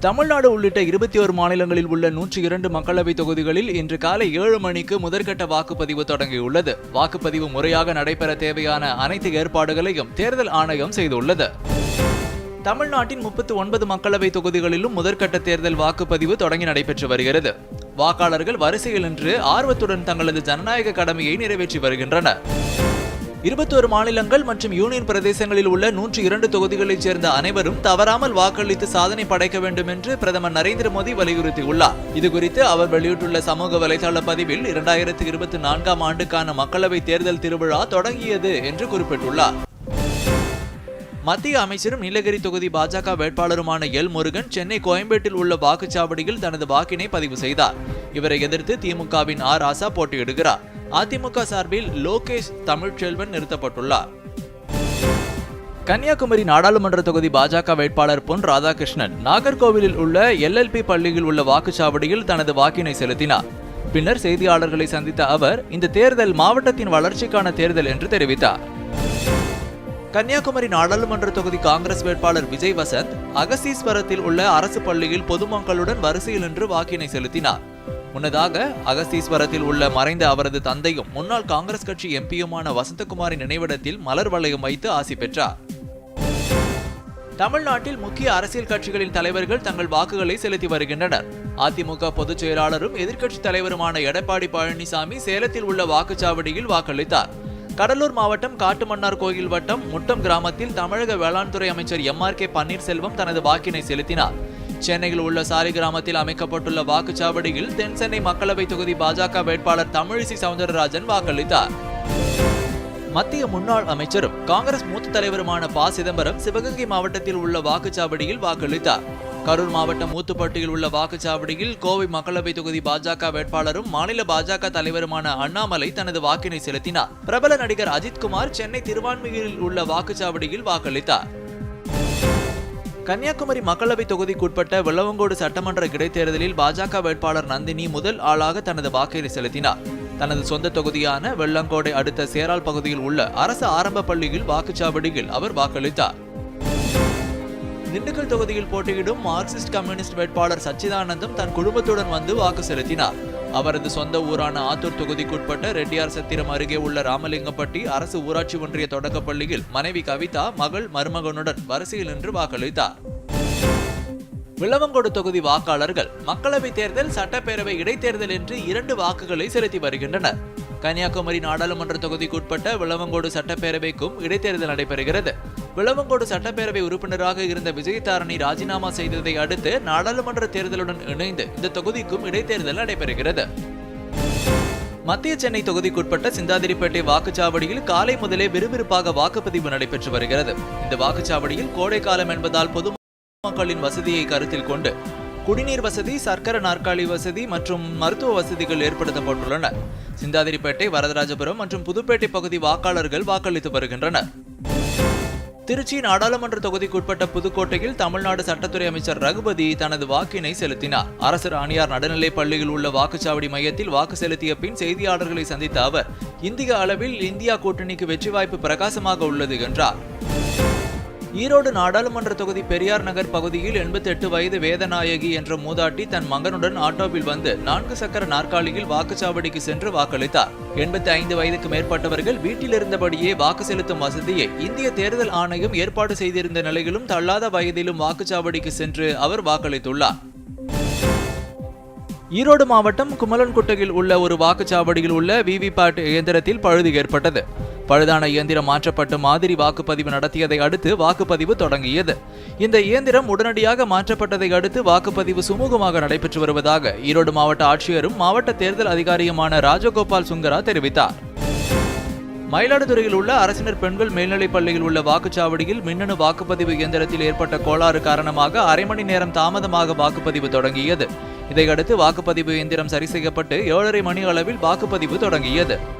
தமிழ்நாடு உள்ளிட்ட இருபத்தி ஒரு மாநிலங்களில் உள்ள நூற்றி இரண்டு மக்களவைத் தொகுதிகளில் இன்று காலை ஏழு மணிக்கு முதற்கட்ட வாக்குப்பதிவு தொடங்கியுள்ளது. வாக்குப்பதிவு முறையாக நடைபெற தேவையான அனைத்து ஏற்பாடுகளையும் தேர்தல் ஆணையம் செய்துள்ளது. தமிழ்நாட்டின் முப்பத்தி ஒன்பது மக்களவைத் தொகுதிகளிலும் முதற்கட்ட தேர்தல் வாக்குப்பதிவு தொடங்கி நடைபெற்று வருகிறது. வாக்காளர்கள் வரிசையில் நின்று ஆர்வத்துடன் தங்களது ஜனநாயக கடமையை நிறைவேற்றி வருகின்றனர். இருபத்தோரு மாநிலங்கள் மற்றும் யூனியன் பிரதேசங்களில் உள்ள நூற்றி இரண்டு தொகுதிகளைச் சேர்ந்த அனைவரும் தவறாமல் வாக்களித்து சாதனை படைக்க வேண்டும் என்று பிரதமர் நரேந்திர மோடி வலியுறுத்தியுள்ளார். இதுகுறித்து அவர் வெளியிட்டுள்ள சமூக வலைதள பதிவில் இரண்டாயிரத்தி இருபத்தி நான்காம் ஆண்டுக்கான மக்களவை தேர்தல் திருவிழா தொடங்கியது என்று குறிப்பிட்டுள்ளார். மத்திய அமைச்சரும் நீலகிரி தொகுதி பாஜக வேட்பாளருமான எல் முருகன் சென்னை கோயம்பேட்டில் உள்ள வாக்குச்சாவடியில் தனது வாக்கினை பதிவு செய்தார். இவரை எதிர்த்து திமுகவின் ஆர் ஆசா போட்டியிடுகிறார். அதிமுக சார்பில் லோகேஷ் தமிழ்ச்செல்வன் நிறுத்தப்பட்டுள்ளார். கன்னியாகுமரி நாடாளுமன்ற தொகுதி பாஜக வேட்பாளர் பொன் ராதாகிருஷ்ணன் நாகர்கோவிலில் உள்ள எல்எல்பி பள்ளியில் உள்ள வாக்குச்சாவடியில் தனது வாக்கினை செலுத்தினார். பின்னர் செய்தியாளர்களை சந்தித்த அவர் இந்த தேர்தல் மாவட்டத்தின் வளர்ச்சிக்கான தேர்தல் என்று தெரிவித்தார். கன்னியாகுமரி நாடாளுமன்ற தொகுதி காங்கிரஸ் வேட்பாளர் விஜய் வசந்த் அகசீஸ்வரத்தில் உள்ள அரசு பள்ளியில் பொதுமக்களுடன் வரிசையில் நின்று வாக்கினை செலுத்தினார். முன்னதாக அகஸ்தீஸ்வரத்தில் உள்ள மறைந்த அவரது தந்தையும் முன்னாள் காங்கிரஸ் கட்சி எம்பியுமான வசந்தகுமாரின் நினைவிடத்தில் மலர் வளையம் வைத்து ஆசி பெற்றார். தமிழ்நாட்டில் முக்கிய அரசியல் கட்சிகளின் தலைவர்கள் தங்கள் வாக்குகளை செலுத்தி வருகின்றனர். அதிமுக பொதுச் செயலாளரும் எதிர்க்கட்சித் தலைவருமான எடப்பாடி பழனிசாமி சேலத்தில் உள்ள வாக்குச்சாவடியில் வாக்களித்தார். கடலூர் மாவட்டம் காட்டுமன்னார் கோயில் வட்டம் முட்டம் கிராமத்தில் தமிழக வேளாண் துறை அமைச்சர் எம் ஆர் கே பன்னீர்செல்வம் தனது வாக்கினை செலுத்தினார். சென்னையில் உள்ள சாரி கிராமத்தில் அமைக்கப்பட்டுள்ள வாக்குச்சாவடியில் தென் சென்னை மக்களவை தொகுதி பாஜக வேட்பாளர் தமிழிசை சவுந்தரராஜன் வாக்களித்தார். மத்திய முன்னாள் அமைச்சரும் காங்கிரஸ் மூத்த தலைவருமான ப. சிதம்பரம் சிவகங்கை மாவட்டத்தில் உள்ள வாக்குச்சாவடியில் வாக்களித்தார். கரூர் மாவட்டம் மூத்துப்பட்டியில் உள்ள வாக்குச்சாவடியில் கோவை மக்களவை தொகுதி பாஜக வேட்பாளரும் மாநில பாஜக தலைவருமான அண்ணாமலை தனது வாக்கினை செலுத்தினார். பிரபல நடிகர் அஜித்குமார் சென்னை திருவான்மையூரில் உள்ள வாக்குச்சாவடியில் வாக்களித்தார். கன்னியாகுமரி மக்களவை தொகுதிக்குட்பட்ட வெள்ளவங்கோடு சட்டமன்ற இடைத்தேர்தலில் பாஜக வேட்பாளர் நந்தினி முதல் ஆளாக தனது வாக்கை செலுத்தினார். தனது சொந்த தொகுதியான வெள்ளங்கோடை அடுத்த சேரால் பகுதியில் உள்ள அரசு ஆரம்ப பள்ளியில் வாக்குச்சாவடியில் அவர் வாக்களித்தார். திண்டுக்கல் தொகுதியில் போட்டியிடும் மார்க்சிஸ்ட் கம்யூனிஸ்ட் வேட்பாளர் சச்சிதானந்தம் தன் குடும்பத்துடன் வந்து வாக்கு செலுத்தினார். அவரது சொந்த ஊரான ஆத்தூர் தொகுதிக்குட்பட்ட ரெட்டியார் சத்திரம் அருகே உள்ள ராமலிங்கப்பட்டி அரசு ஊராட்சி ஒன்றிய தொடக்கப் பள்ளியில் மனைவி கவிதா மகள் மருமகனுடன் வரிசையில் நின்று வாக்களித்தார். விளவங்கோடு தொகுதி வாக்காளர்கள் மக்களவை தேர்தல் சட்டப்பேரவை இடைத்தேர்தல் என்று இரண்டு வாக்குகளை செலுத்தி வருகின்றனர். கன்னியாகுமரி நாடாளுமன்ற தொகுதிக்குட்பட்ட விளவங்கோடு சட்டப்பேரவைக்கும் இடைத்தேர்தல் நடைபெறுகிறது. விளவங்கோடு சட்டப்பேரவை உறுப்பினராக இருந்த விஜயதாரணி ராஜினாமா செய்ததை அடுத்து நாடாளுமன்ற தேர்தலுடன் இணைந்து இந்த தொகுதிக்கும் இடைத்தேர்தல் நடைபெறுகிறது. மத்திய சென்னை தொகுதிக்குட்பட்ட சிந்தாதிரிப்பேட்டை வாக்குச்சாவடியில் காலை முதலே விறுவிறுப்பாக வாக்குப்பதிவு நடைபெற்று வருகிறது. இந்த வாக்குச்சாவடியில் கோடை காலம் என்பதால் பொதுமக்களின் வசதியை கருத்தில் கொண்டு குடிநீர் வசதி சர்க்கர நாற்காலி வசதி மற்றும் மருத்துவ வசதிகள் ஏற்படுத்தப்பட்டுள்ளன. சிந்தாதிரிப்பேட்டை வரதராஜபுரம் மற்றும் புதுப்பேட்டை பகுதி வாக்காளர்கள் வாக்களித்து வருகின்றனர். திருச்சி நாடாளுமன்ற தொகுதிக்குட்பட்ட புதுக்கோட்டையில் தமிழ்நாடு சட்டத்துறை அமைச்சர் ரகுபதி தனது வாக்கினை செலுத்தினார். அரசு ராணியார் நடுநிலைப் பள்ளியில் உள்ள வாக்குச்சாவடி மையத்தில் வாக்கு செலுத்திய பின் செய்தியாளர்களை சந்தித்த அவர் இந்திய அளவில் இந்தியா கூட்டணிக்கு வெற்றி வாய்ப்பு பிரகாசமாக உள்ளது என்றார். ஈரோடு நாடாளுமன்ற தொகுதி பெரியார் நகர் பகுதியில் எண்பத்தி எட்டு வயது வேதநாயகி என்ற மூதாட்டி தன் மகனுடன் ஆட்டோவில் வந்து நான்கு சக்கர நாற்காலியில் வாக்குச்சாவடிக்கு சென்று வாக்களித்தார். எண்பத்தி ஐந்து வயதுக்கு மேற்பட்டவர்கள் வீட்டில் இருந்தபடியே வாக்கு செலுத்தும் வசதியை இந்திய தேர்தல் ஆணையம் ஏற்பாடு செய்திருந்த நிலையிலும் தள்ளாத வயதிலும் வாக்குச்சாவடிக்கு சென்று அவர் வாக்களித்துள்ளார். ஈரோடு மாவட்டம் குமலன்குட்டையில் உள்ள ஒரு வாக்குச்சாவடியில் உள்ள விவிபேட் இயந்திரத்தில் பழுது ஏற்பட்டது. பழுதான இயந்திரம் மாற்றப்பட்டு மாதிரி வாக்குப்பதிவு நடத்தியதை அடுத்து வாக்குப்பதிவு தொடங்கியது. இந்த இயந்திரம் உடனடியாக மாற்றப்பட்டதை அடுத்து வாக்குப்பதிவு சுமூகமாக நடைபெற்று வருவதாக ஈரோடு மாவட்ட ஆட்சியரும் மாவட்ட தேர்தல் அதிகாரியுமான ராஜகோபால் சுங்கரா தெரிவித்தார். மயிலாடுதுறையில் உள்ள அரசினர் பெண்கள் மேல்நிலைப் பள்ளியில் உள்ள வாக்குச்சாவடியில் மின்னணு வாக்குப்பதிவு இயந்திரத்தில் ஏற்பட்ட கோளாறு காரணமாக அரை மணி நேரம் தாமதமாக வாக்குப்பதிவு தொடங்கியது. இதையடுத்து வாக்குப்பதிவு இயந்திரம் சரி செய்யப்பட்டு ஏழரை மணி அளவில் வாக்குப்பதிவு தொடங்கியது.